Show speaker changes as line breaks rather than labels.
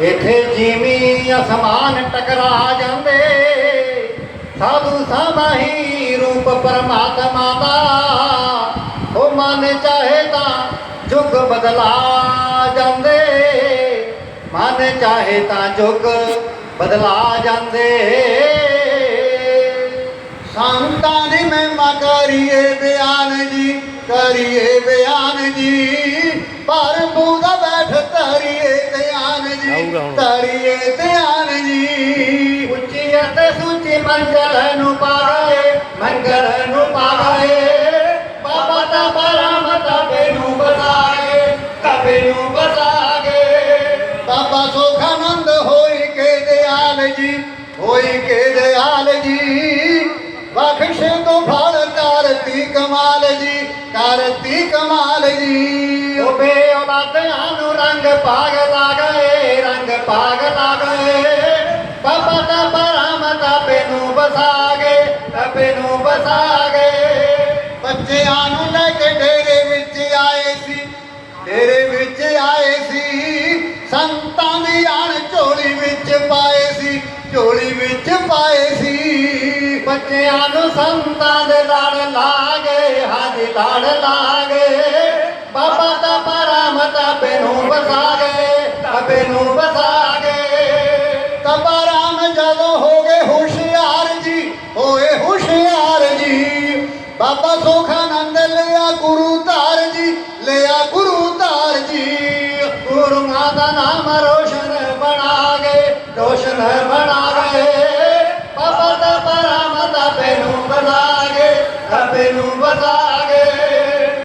ਇੱਥੇ ਜੀਵੀ ਅਸਮਾਨ ਟਕਰਾ ਜਾਂਦੇ। ਸਾਧੂ ਸਮਾਹੀ ਰੂਪ ਪਰਮਾਤਮਾ ਦਾ। ਉਹ ਮਨ ਚਾਹੇ ਤਾਂ ਜੁਗ ਬਦਲਾ ਜਾਂਦੇ। ਮਨ ਚਾਹੇ ਤਾਂ ਜੁਗ ਬਦਲਾ ਜਾਂਦੇ। ਸੰਤਾਂ ਦੀ ਮਹਿਮਾ ਕਰੀਏ ਬਿਆਨ ਜੀ, ਕਰੀਏ ਬਿਆਨ ਜੀ। ਪਰ
ਆਊਗਾ ਹੁਣ।
ਤਰੀਏ ਧਿਆਨ ਜੀ ਉੱਚੀ ਅਤੇ ਸੁੱਚੀ ਮੰਜ਼ਲ ਨੂੰ ਪਾਏ ਮੰਜ਼ਲ ਨੂੰ ਪਾਏ ਬਾਬਾ ਦਾ ਬਰਾਮ ਤਬੇ ਨੂੰ ਬਸਾਏ ਤਬੇ ਨੂੰ ਬਸਾਗੇ। ਬਾਬਾ ਸੁਖਾਨੰਦ ਹੋਈ ਕੇ ਦਿਆਲ ਜੀ ਹੋਈ ਕੇ ਦਿਆਲ ਜੀ। ਬਖਸ਼ ਤੋਂ ਫਲ ਕਰਤੀ ਕਮਾਲ ਜੀ ਕਰਤੀ ਕਮਾਲ ਜੀ। ਉਹ ਬੇ ਔਲਾਦਾਂ ਨੂੰ ਰੰਗ ਪਾਗ ਰੰਗ ਪਾਗ ਲਾਗਏ ਬਾਬਾ ਦਾ ਬਰਾਮ ਤਬੇ ਨੂੰ ਬਸਾਗੇ ਤਬੇ ਨੂੰ ਬਸਾਗੇ ਬੱਚਿਆਂ ਨੂੰ ਲੈ ਕੇ ਡੇਰੇ ਵਿੱਚ ਆਏ ਸੀ, ਡੇਰੇ ਵਿੱਚ ਆਏ ਸੀ। ਸੰਤਾਂ ਦੀ ਆਣ ਝੋਲੀ ਵਿੱਚ ਪਾਏ ਸੀ, ਝੋਲੀ ਵਿੱਚ ਪਾਏ ਸੀ। ਬੱਚਿਆਂ ਨੂੰ ਸੰਤਾਂ ਦੇ ਲੜ ਲਾਗੇ ਹਾਂਜੀ ਲੜ ਲਾਗੇ। ਬਾਬਾ ਦਾ ਪਰਮਤਾ ਨੂੰ ਵਸਾਗੇ। ਜੀ ਬਾਬਾ ਸੁਖਾਨੰਦ ਲਿਆ ਗੁਰੂ ਧਾਰ ਜੀ, ਲਿਆ ਗੁਰੂ ਧਾਰ ਜੀ। ਗੁਰੂਆਂ ਦਾ ਨਾਮ ਰੋਸ਼ਨ ਬਣਾ ਗਏ ਰੋਸ਼ਨ ਬਣਾ ਗਏ ਬਾਬਾ ਦਾ ਪਰਮ ਤਬੇ ਨੂੰ ਬਣਾ ਗਏ ਤਬੇ ਨੂੰ ਬਸਾ